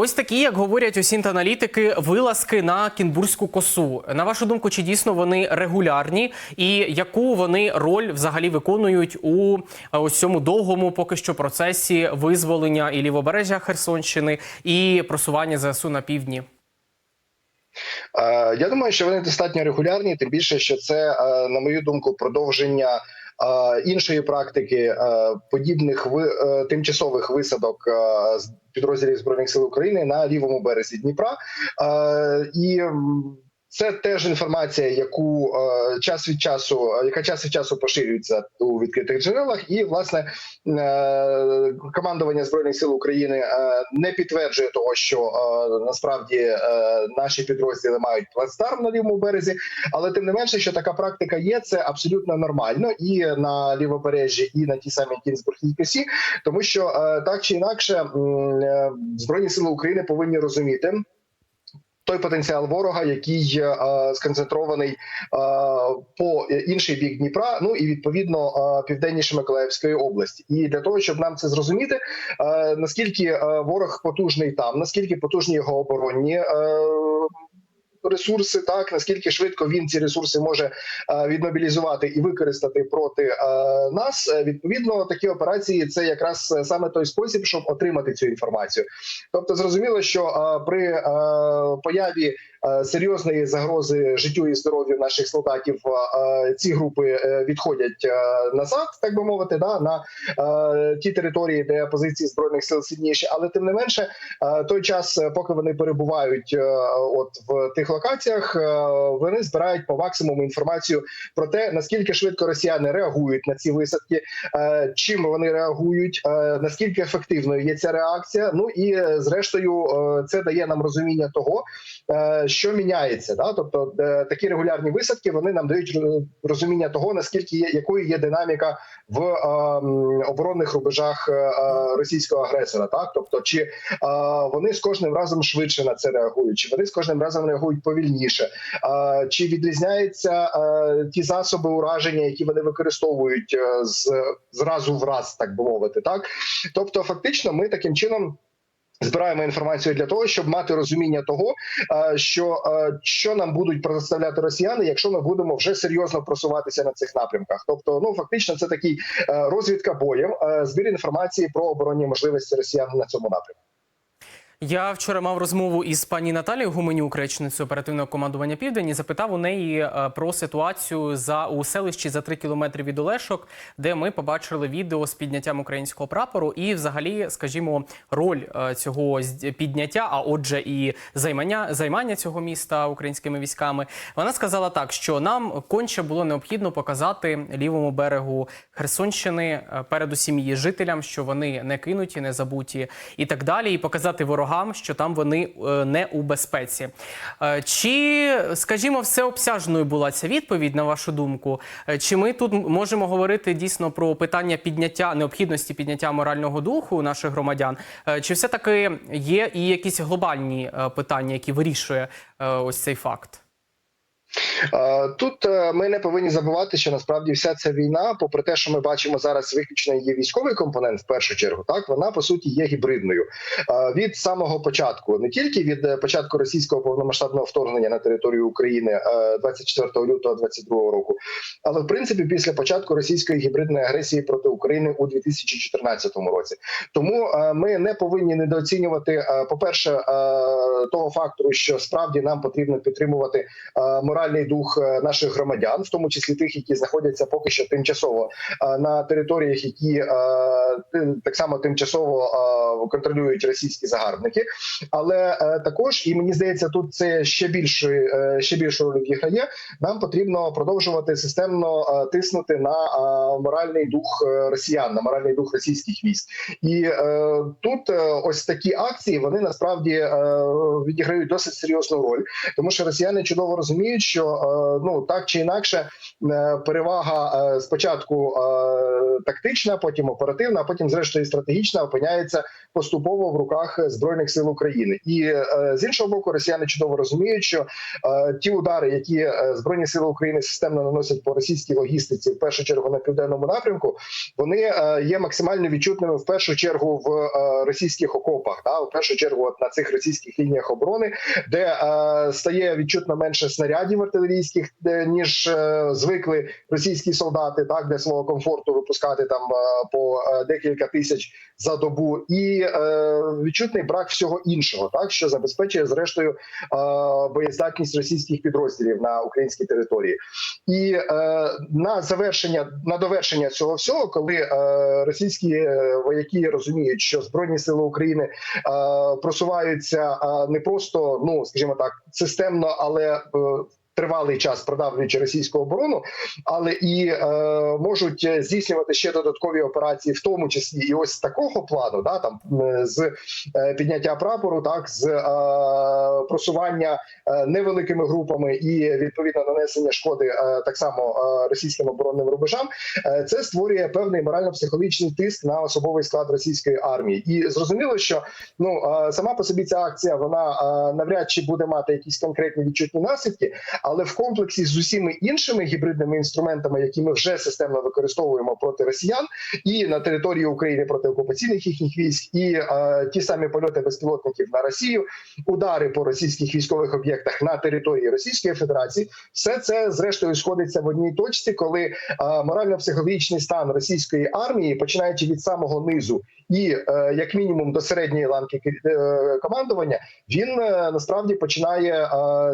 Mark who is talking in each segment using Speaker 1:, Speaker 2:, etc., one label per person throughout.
Speaker 1: Ось такі, як говорять осінт-аналітики, вилазки на Кінбурзьку косу. На вашу думку, чи дійсно вони регулярні, і яку вони роль взагалі виконують у е, ось цьому довгому поки що процесі визволення і лівобережжя Херсонщини і просування ЗСУ на півдні?
Speaker 2: Е, Я думаю, що вони достатньо регулярні, тим більше, що це, е, на мою думку, продовження іншої практики е, подібних ви- е, тимчасових висадок е, з підрозділів збройних сил України на лівому березі Дніпра. Е, І це теж інформація, яку е, час від часу, е, яка час від часу поширюється у відкритих джерелах, і власне е, командування збройних сил України е, не підтверджує того, що е, насправді е, наші підрозділи мають плацдарм на лівому березі, але тим не менше, що така практика є, це абсолютно нормально і на лівобережжі, і на тій самій Кінзбургській косі, тому що е, так чи інакше е, збройні сили України повинні розуміти. Той потенціал ворога, який е, сконцентрований е, по інший бік Дніпра, ну і відповідно е, південніше Миколаївської області, і для того, щоб нам це зрозуміти, наскільки ворог потужний там, наскільки потужні його оборонні. Ресурси так наскільки швидко він ці ресурси може е, відмобілізувати і використати проти е, нас. Е, Відповідно, такі операції це якраз саме той спосіб, щоб отримати цю інформацію. Тобто, зрозуміло, що при появі серйозної загрози життю і здоров'ю наших солдатів е, ці групи е, відходять е, назад, так би мовити, да на е, ті території, де позиції збройних сил сильніші, але тим не менше, е, той час, е, поки вони перебувають е, от в тих локаціях, е, вони збирають по максимуму інформацію про те, наскільки швидко росіяни реагують на ці висадки, е, чим вони реагують, е, наскільки ефективною є ця реакція. Ну і е, зрештою, е, це дає нам розуміння того, е, що міняється. Да? Тобто е, такі регулярні висадки вони нам дають розуміння того, наскільки є якою є динаміка в е, оборонних рубежах е, е, російського агресора. Так, тобто, чи е, вони з кожним разом швидше на це реагують, чи вони з кожним разом реагують повільніше, е, чи відрізняються е, ті засоби ураження, які вони використовують з зразу в раз, так би мовити, так тобто, фактично, ми таким чином. Збираємо інформацію для того, щоб мати розуміння того, що, що нам будуть представляти росіяни, якщо ми будемо вже серйозно просуватися на цих напрямках. Тобто, ну фактично, це такий е, розвідка боєм, е, збір інформації про оборонні можливості росіян на цьому напрямку.
Speaker 1: Я вчора мав розмову із пані Наталією Гуменюк, речницею оперативного командування Південь, і запитав у неї е, про ситуацію за у селищі за три кілометри від Олешок, де ми побачили відео з підняттям українського прапору, і, взагалі, скажімо, роль е, цього підняття, а отже, і займання займання цього міста українськими військами. Вона сказала так, що нам конче було необхідно показати лівому берегу Херсонщини, е, передусім її жителям, що вони не кинуті, не забуті і так далі, і показати ворогам, що там вони е, не у безпеці. Е, Чи, скажімо, всеобсяжною була ця відповідь, на вашу думку? Е, Чи ми тут можемо говорити дійсно про питання підняття необхідності підняття морального духу наших громадян? Чи все таки є і якісь глобальні питання, які вирішує ось цей факт?
Speaker 2: Е, Тут е, ми не повинні забувати, що насправді вся ця війна, попри те, що ми бачимо зараз виключно її військовий компонент, в першу чергу, так вона по суті є гібридною Е, від самого початку, не тільки від початку російського повномасштабного вторгнення на територію України е, 24 лютого 2022 року, але в принципі після початку російської гібридної агресії проти України у 2014 році. Тому ми не повинні недооцінювати, по перше, того фактору, що справді нам потрібно підтримувати е, моральний дух е, наших громадян, в тому числі тих, які знаходяться поки що тимчасово е, на територіях, які е, так само тимчасово контролюють російські загарбники. Але також і мені здається, тут це ще більше ще більшу роль відіграє. Нам потрібно продовжувати системно тиснути на моральний дух росіян, на моральний дух російських військ. І тут ось такі акції вони насправді відіграють досить серйозну роль, тому що росіяни чудово розуміють, що е, ну так чи інакше е, перевага е, спочатку тактична, потім оперативна, а потім, зрештою, стратегічна опиняється поступово в руках збройних сил України. І е, з іншого боку, росіяни чудово розуміють, що е, ті удари, які е, збройні сили України системно наносять по російській логістиці, в першу чергу на південному напрямку, вони є максимально відчутними в першу чергу в російських окопах, да, в першу чергу от на цих російських лініях оборони, де стає відчутно менше снарядів артилерійських, ніж звикли російські солдати, так для свого комфорту випускати там е, по е, декілька тисяч за добу, і е, відчутний брак всього іншого, так що забезпечує зрештою боєздатність російських підрозділів на українській території. І на завершення на довершення цього всього, коли російські вояки розуміють, що збройні сили України просуваються не просто, ну скажімо так, системно, але Тривалий час продавлюючи російську оборону, але і е, можуть здійснювати ще додаткові операції, в тому числі і ось такого плану, да там е, з е, підняття прапору, так з е, просування е, невеликими групами і відповідно нанесення шкоди е, так само е, російським оборонним рубежам. Е, це створює певний морально-психологічний тиск на особовий склад російської армії, і зрозуміло, що ну е, сама по собі ця акція вона е, навряд чи буде мати якісь конкретні відчутні наслідки, але в комплексі з усіми іншими гібридними інструментами, які ми вже системно використовуємо проти росіян, і на території України проти окупаційних їхніх військ, і е, ті самі польоти безпілотників на Росію, удари по російських військових об'єктах на території Російської Федерації, все це зрештою сходиться в одній точці, коли е, морально-психологічний стан російської армії, починаючи від самого низу, і е, як мінімум до середньої ланки е, командування, він е, насправді починає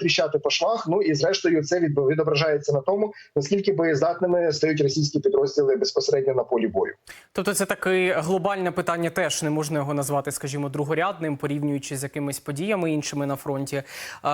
Speaker 2: тріщати по швах. Ну і зрештою це відображається на тому, наскільки боєздатними стають російські підрозділи безпосередньо на полі бою.
Speaker 1: Тобто, це таке глобальне питання, теж не можна його назвати, скажімо, другорядним, порівнюючи з якимись подіями іншими на фронті.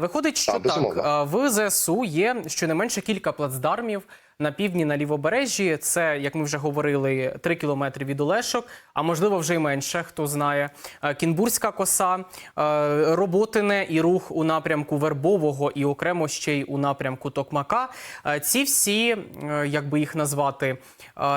Speaker 1: Виходить, що
Speaker 2: Так,
Speaker 1: так, в ЗСУ є щонайменше кілька плацдармів на півдні на лівобережжі. Це, як ми вже говорили, 3 кілометри від Олешок, а можливо вже й менше, хто знає. А, Кінбурська коса, Роботине і рух у напрямку Вербового і окремо ще й у напрямку Токмака. Ці всі, е, як би їх назвати,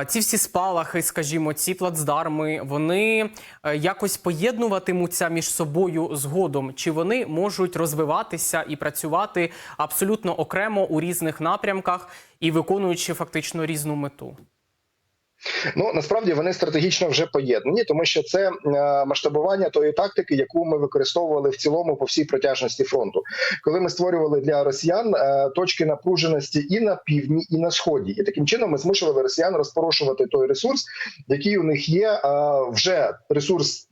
Speaker 1: ці всі спалахи, скажімо, ці плацдарми, вони е, якось поєднуватимуться між собою згодом, чи вони можуть розвиватися і працювати абсолютно окремо у різних напрямках і виконуючи фактично різну мету.
Speaker 2: Ну насправді вони стратегічно вже поєднані, тому що це е, масштабування тої тактики, яку ми використовували в цілому по всій протяжності фронту, коли ми створювали для росіян е, точки напруженості і на півдні, і на сході, і таким чином ми змушували росіян розпорошувати той ресурс, який у них є. е, вже ресурс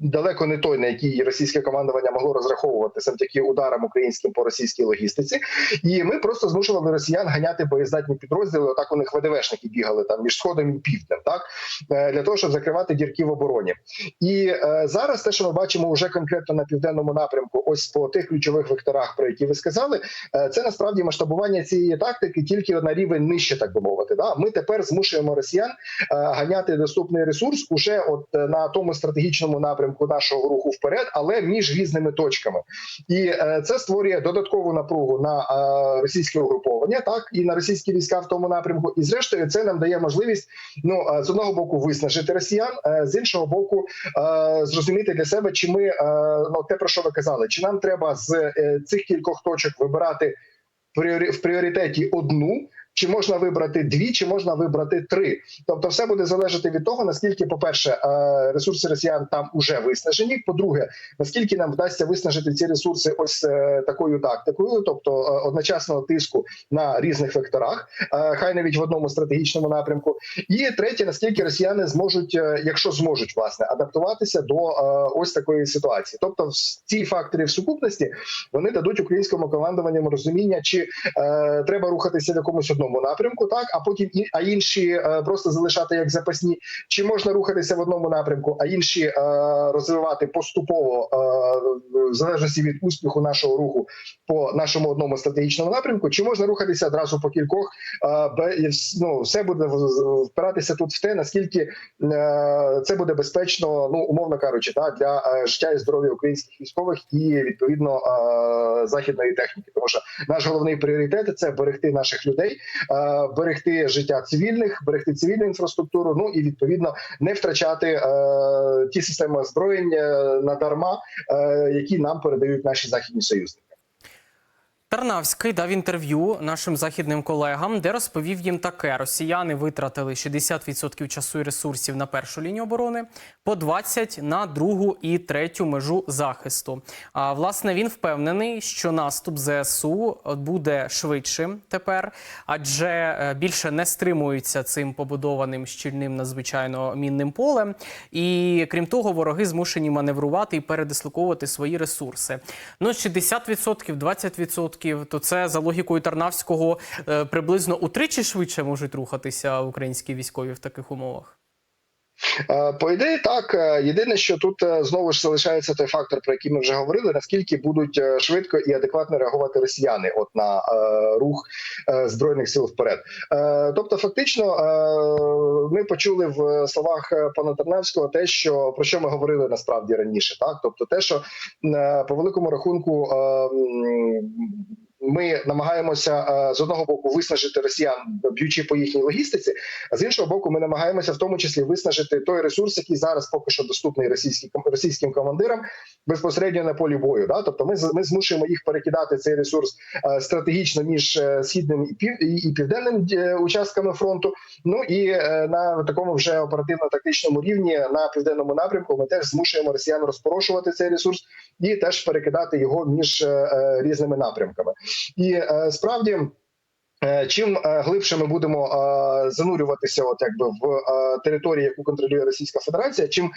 Speaker 2: далеко не той, на який російське командування могло розраховувати завдяки ударам українським по російській логістиці, і ми просто змушували росіян ганяти боєздатні підрозділи. Отак у них ВДВшники бігали там між сходом і півднем, так е, для того, щоб закривати дірки в обороні. І е, зараз те, що ми бачимо вже конкретно на південному напрямку, ось по тих ключових векторах, про які ви сказали, е, це насправді масштабування цієї тактики тільки на рівень нижче, так би мовити. Да? Ми тепер змушуємо росіян ганяти доступний ресурс уже от на тому стратегічному напрямку нашого руху вперед, але між різними точками. І це створює додаткову напругу на російське угруповання, так і на російські війська в тому напрямку. І зрештою, це нам дає можливість ну з одного боку виснажити росіян, з іншого боку, зрозуміти для себе, чи ми ну те про що ви казали, чи нам треба з е, цих кількох точок вибирати в пріоритеті одну. Чи можна вибрати дві, чи можна вибрати три? Тобто, все буде залежати від того, наскільки, по-перше, е, ресурси росіян там уже виснажені. По-друге, наскільки нам вдасться виснажити ці ресурси ось е, такою тактикою, тобто е, одночасного тиску на різних векторах, хай навіть в одному стратегічному напрямку. І третє, наскільки росіяни зможуть, якщо зможуть власне, адаптуватися до ось такої ситуації. Тобто, ці фактори в сукупності вони дадуть українському командуванню розуміння, чи треба рухатися в якомусь одному напрямку, так? А потім і а інші е, просто залишати як запасні, чи можна рухатися в одному напрямку, а інші е, розвивати поступово е, в залежності від успіху нашого руху по нашому одному стратегічному напрямку, чи можна рухатися одразу по кількох, ну, все буде впиратися тут в те, наскільки це буде безпечно, ну умовно кажучи, так, для життя і здоров'я українських військових і відповідно західної техніки, тому що наш головний пріоритет це берегти наших людей, берегти життя цивільних, берегти цивільну інфраструктуру. Ну і відповідно не втрачати е, ті системи озброєння надарма, е, які нам передають наші західні союзники.
Speaker 1: Тарнавський дав інтерв'ю нашим західним колегам, де розповів їм таке: росіяни витратили 60% часу і ресурсів на першу лінію оборони, по 20% на другу і третю межу захисту. А власне він впевнений, що наступ ЗСУ буде швидшим тепер, адже е, більше не стримуються цим побудованим щільним надзвичайно мінним полем. І крім того, вороги змушені маневрувати і передислоковувати свої ресурси. Ну, 60%, 20%, то це за логікою Тарнавського е, приблизно утричі швидше можуть рухатися українські військові в таких умовах.
Speaker 2: Е, По ідеї, так Е, єдине, що тут е, знову ж залишається той фактор, про який ми вже говорили: наскільки будуть швидко і адекватно реагувати росіяни, от на рух збройних сил вперед. Тобто, фактично, ми почули в словах пана Тернавського те, що про що ми говорили насправді раніше, так тобто, те, що по великому рахунку. Ми намагаємося е, з одного боку виснажити росіян, б'ючи по їхній логістиці, а з іншого боку, ми намагаємося в тому числі виснажити той ресурс, який зараз поки що доступний російським російським командирам безпосередньо на полі бою. Да? Тобто, ми ми змушуємо їх перекидати цей ресурс е, стратегічно між е, східним і пів і, південним участками фронту. Ну і на такому вже оперативно-тактичному рівні на південному напрямку ми теж змушуємо росіян розпорошувати цей ресурс і теж перекидати його між різними напрямками. І е, справді. Е, Чим е, глибше ми будемо е, занурюватися, от якби в території, яку контролює Російська Федерація, чим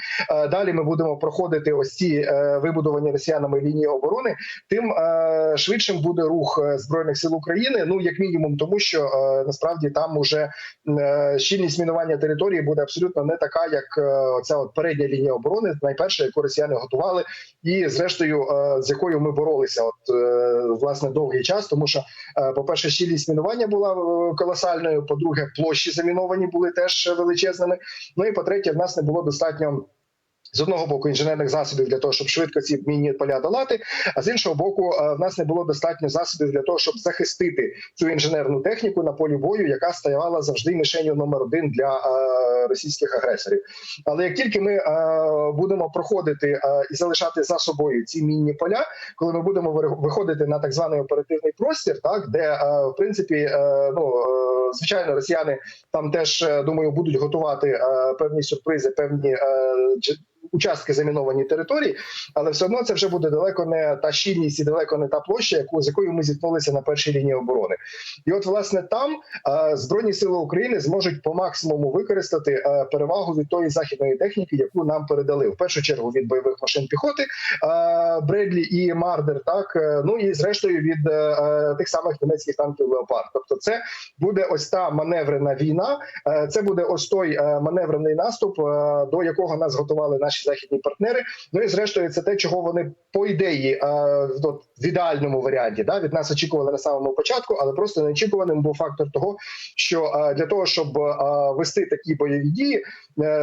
Speaker 2: далі ми будемо проходити ось ці вибудовані росіянами лінії оборони, тим швидшим буде рух збройних сил України. Ну як мінімум, тому що насправді там уже щільність мінування території буде абсолютно не така, як ця от передня лінія оборони, найперша, яку росіяни готували, і зрештою з якою ми боролися, от власне довгий час, тому що, по перше, щільність мінування була е, колосальною. По-друге, площі заміновані були теж величезними. Ну і по третє, в нас не було достатньо. З одного боку інженерних засобів для того, щоб швидко ці мінні поля долати, а з іншого боку, е, в нас не було достатньо засобів для того, щоб захистити цю інженерну техніку на полі бою, яка стояла завжди мішенью номер один для е, російських агресорів. Але як тільки ми е, будемо проходити і залишати за собою ці мінні поля, коли ми будемо виходити на так званий оперативний простір, так де в принципі ну звичайно росіяни там теж думаю будуть готувати певні сюрпризи, певні участки заміновані території, але все одно це вже буде далеко не та щільність і далеко не та площа, яку з якою ми зіткнулися на першій лінії оборони. І от власне там е, збройні сили України зможуть по максимуму використати е, перевагу від тої західної техніки, яку нам передали в першу чергу від бойових машин піхоти е, Бредлі і Мардер. Так ну і зрештою від тих самих німецьких танків Леопард. Тобто, це буде ось та маневрена війна. Це буде ось той маневрений наступ, до якого нас готували наші західні партнери. Ну і зрештою, це те, чого вони по ідеї е, в от, в ідеальному варіанті да від нас очікували на самому початку, але просто неочікуваним був фактор того, що е, для того, щоб е, вести такі бойові дії,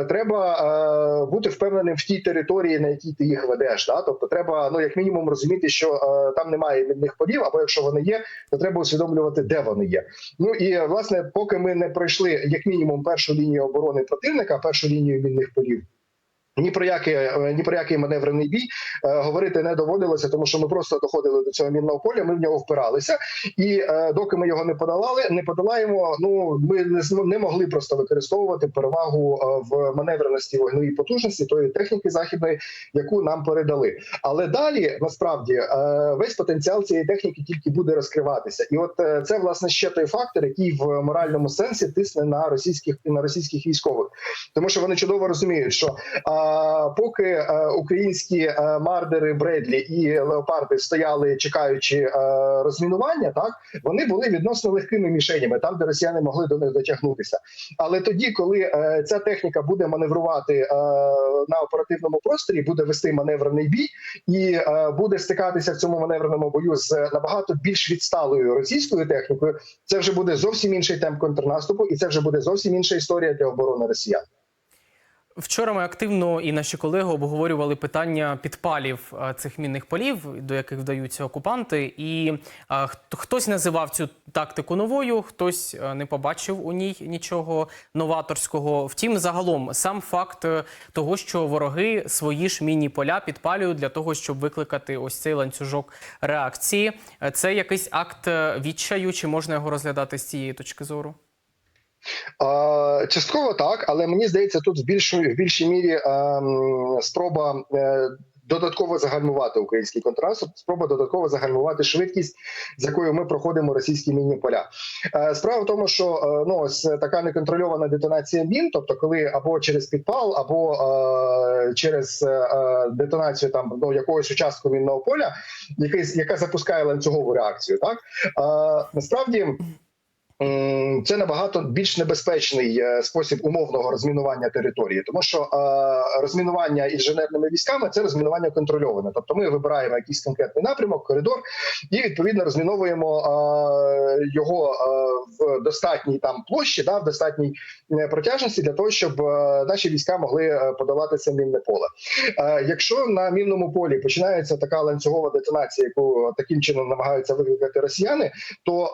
Speaker 2: треба бути впевненим в тій території, на якій ти їх ведеш. Да? Тобто, треба ну як мінімум розуміти, що там немає мінних полів, або якщо вони є, то треба усвідомлювати, де вони є. Ну і власне, поки ми не пройшли як мінімум першу лінію оборони противника, першу лінію мінних полів. Ні про який, е, ні про який маневрений бій е, говорити не доводилося, тому що ми просто доходили до цього мінного поля. Ми в нього впиралися, і е, доки ми його не подолали, не подолаємо. Ну ми не не могли просто використовувати перевагу е, в маневреності вогневій потужності тої техніки західної, яку нам передали. Але далі насправді е, весь потенціал цієї техніки тільки буде розкриватися, і от е, це власне ще той фактор, який в моральному сенсі тисне на російських на російських військових, тому що вони чудово розуміють, що а, поки е, українські е, мардери, Бредлі і леопарди стояли, чекаючи е, розмінування, так вони були відносно легкими мішенями, там де росіяни могли до них дотягнутися. Але тоді, коли ця техніка буде маневрувати на оперативному просторі, буде вести маневрений бій і буде стикатися в цьому маневреному бою з набагато більш відсталою російською технікою, це вже буде зовсім інший темп контрнаступу, і це вже буде зовсім інша історія для оборони росіян.
Speaker 1: Вчора ми активно і наші колеги обговорювали питання підпалів е, цих мінних полів, до яких вдаються окупанти. І е, хтось називав цю тактику новою, хтось е, не побачив у ній нічого новаторського. Втім, загалом сам факт того, що вороги свої ж мінні поля підпалюють для того, щоб викликати ось цей ланцюжок реакції. Це якийсь акт відчаю, чи можна його розглядати з цієї точки зору?
Speaker 2: Частково так, але мені здається, тут в більшій в більшій мірі ем, спроба. е, Додатково загальмувати український контрнаступ, спроба додатково загальмувати швидкість, з якою ми проходимо російські мінні поля. Е, Справа в тому, що е, ну ось така неконтрольована детонація мін, тобто коли або через підпал, або е, через е, детонацію там ну, якогось участку мінного поля, який, яка запускає ланцюгову реакцію, так е, насправді. Це набагато більш небезпечний е, спосіб умовного розмінування території, тому що е, розмінування інженерними військами це розмінування контрольоване. Тобто ми вибираємо якийсь конкретний напрямок, коридор, і відповідно розміновуємо е, його в достатній там площі, да, в достатній протяжності для того, щоб наші війська могли подолати це мінне поле. Якщо на мінному полі починається така ланцюгова детонація, яку таким чином намагаються викликати росіяни, то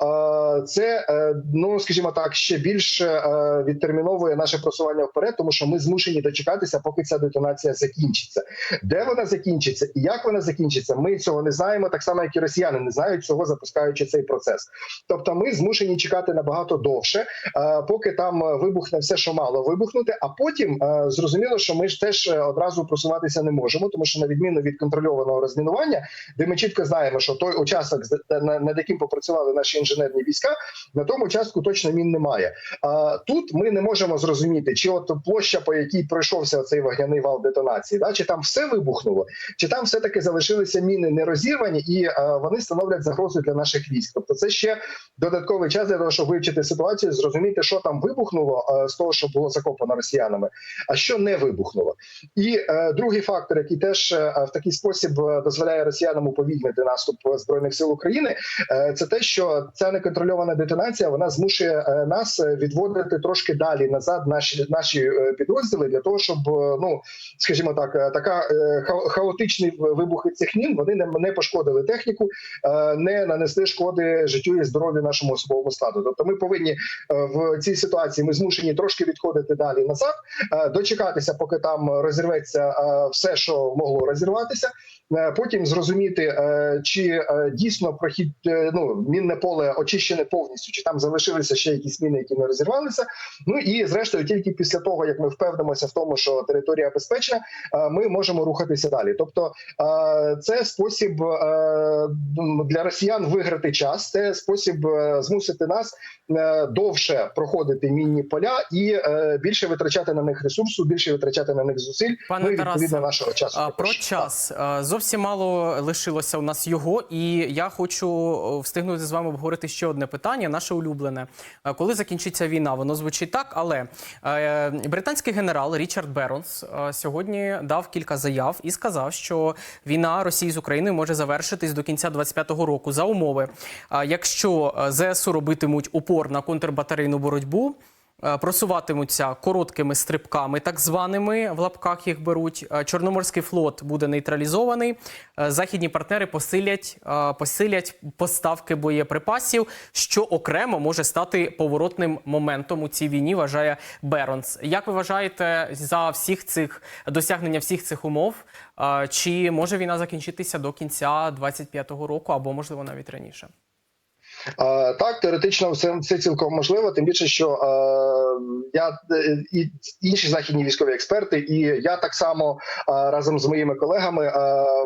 Speaker 2: це ну скажімо так, ще більше е, відтерміновує наше просування вперед, тому що ми змушені дочекатися, поки ця детонація закінчиться. Де вона закінчиться і як вона закінчиться, ми цього не знаємо, так само як і росіяни не знають цього, запускаючи цей процес. Тобто, ми змушені чекати набагато довше, е, поки там вибухне все, що мало вибухнути. А потім е, зрозуміло, що ми ж теж одразу просуватися не можемо, тому що на відміну від контрольованого розмінування, де ми чітко знаємо, що той участок, з- над яким попрацювали наші інженерні війська, на тому участку точно мін немає. А тут ми не можемо зрозуміти, чи от площа, по якій пройшовся цей вогняний вал детонації, да, чи там все вибухнуло, чи там все таки залишилися міни не розірвані, і е, вони становлять загрозу для наших військ. Тобто, це ще додатковий час для того, щоб вивчити ситуацію, зрозуміти, що там вибухнуло е, з того, що було закопано росіянами, а що не вибухнуло. І е, другий фактор, який теж е, в такий спосіб е, дозволяє росіянам уповільнити наступ збройних сил України, е, це те, що ця неконтрольована детонація вона змушує е, нас е, відводити трошки далі назад наші наші е, підрозділи для того, щоб ну скажімо так, така хаотичні вибухи цих мін вони не, не пошкодили техніку, не нанесли шкоди життю і здоров'ю нашому особовому складу. Тобто, ми повинні в цій ситуації ми змушені трошки відходити далі назад, дочекатися, поки там розірветься все, що могло розірватися. Потім зрозуміти, чи дійсно прохід ну мінне поле очищене повністю, чи там залишилися ще якісь міни, які не розірвалися. Ну і зрештою, тільки після того як ми впевнимося в тому, що територія безпечна, е, ми можемо рухатися далі. Тобто, е, це спосіб е, для росіян виграти час, це спосіб змусити нас довше проходити мінні поля і більше витрачати на них ресурсу, більше витрачати на них зусиль.
Speaker 1: Пане
Speaker 2: ну і відповідно нашого часу.
Speaker 1: Про час зовсім мало лишилося у нас його, і я хочу встигнути з вами обговорити ще одне питання, наше улюблене. Коли закінчиться війна? Воно звучить так, але е, британський генерал Річард Беронс е, сьогодні дав кілька заяв і сказав, що війна Росії з Україною може завершитись до кінця 25-го року за умови, якщо е, ЗСУ робитимуть упор на контрбатарейну боротьбу. Е, Просуватимуться короткими стрибками, так званими в лапках їх беруть. Е, Чорноморський флот буде нейтралізований. Е, Західні партнери посилять, посилять поставки боєприпасів, що окремо може стати поворотним моментом у цій війні. Вважає Беронс. Як ви вважаєте за всіх цих досягнення всіх цих умов? Чи може війна закінчитися до кінця 25-го року або можливо навіть раніше?
Speaker 2: Так, теоретично все, все цілком можливо. Тим більше, що я і інші західні військові експерти, і я так само разом з моїми колегами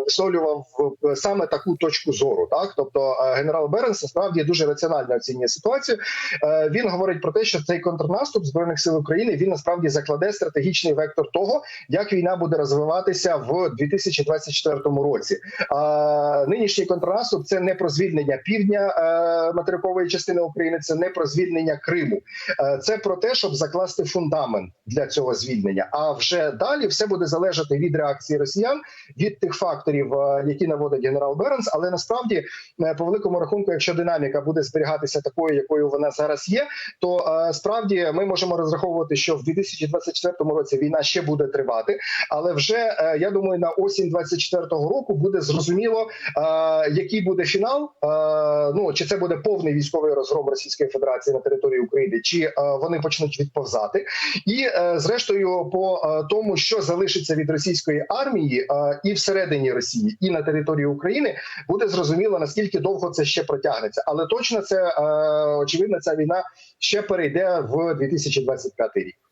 Speaker 2: висловлював саме таку точку зору. Так, тобто генерал Беренс насправді дуже раціонально оцінює ситуацію. Він говорить про те, що цей контрнаступ збройних сил України він насправді закладе стратегічний вектор того, як війна буде розвиватися в 2024 році. Нинішній контрнаступ це не про звільнення півдня материкової частини України, це не про звільнення Криму. Е, це про те, щоб закласти фундамент для цього звільнення. А вже далі все буде залежати від реакції росіян, від тих факторів, е, які наводить генерал Бернс. Але насправді, е, по великому рахунку, якщо динаміка буде зберігатися такою, якою вона зараз є, то справді ми можемо розраховувати, що в 2024 році війна ще буде тривати. Але вже я думаю, на осінь 24-го року буде зрозуміло, який буде фінал. Ну чи це буде повний військовий розгром Російської Федерації на території України, чи е, вони почнуть відповзати, і е, зрештою, по е, тому, що залишиться від російської армії і всередині Росії, і на території України, буде зрозуміло наскільки довго це ще протягнеться. Але точно це очевидно, ця війна ще перейде в 2025 рік.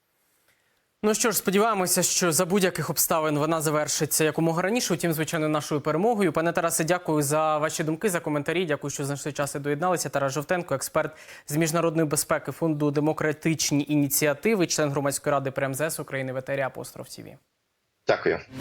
Speaker 1: Ну що ж, сподіваємося, що за будь-яких обставин вона завершиться якомога раніше. Утім, звичайно, нашою перемогою. Пане Тарасе, дякую за ваші думки, за коментарі. Дякую, що знайшли час і доєдналися. Тарас Жовтенко, експерт з міжнародної безпеки фонду демократичні ініціативи, член громадської ради при МЗС України в Апостров ТІВІ.
Speaker 2: Дякую.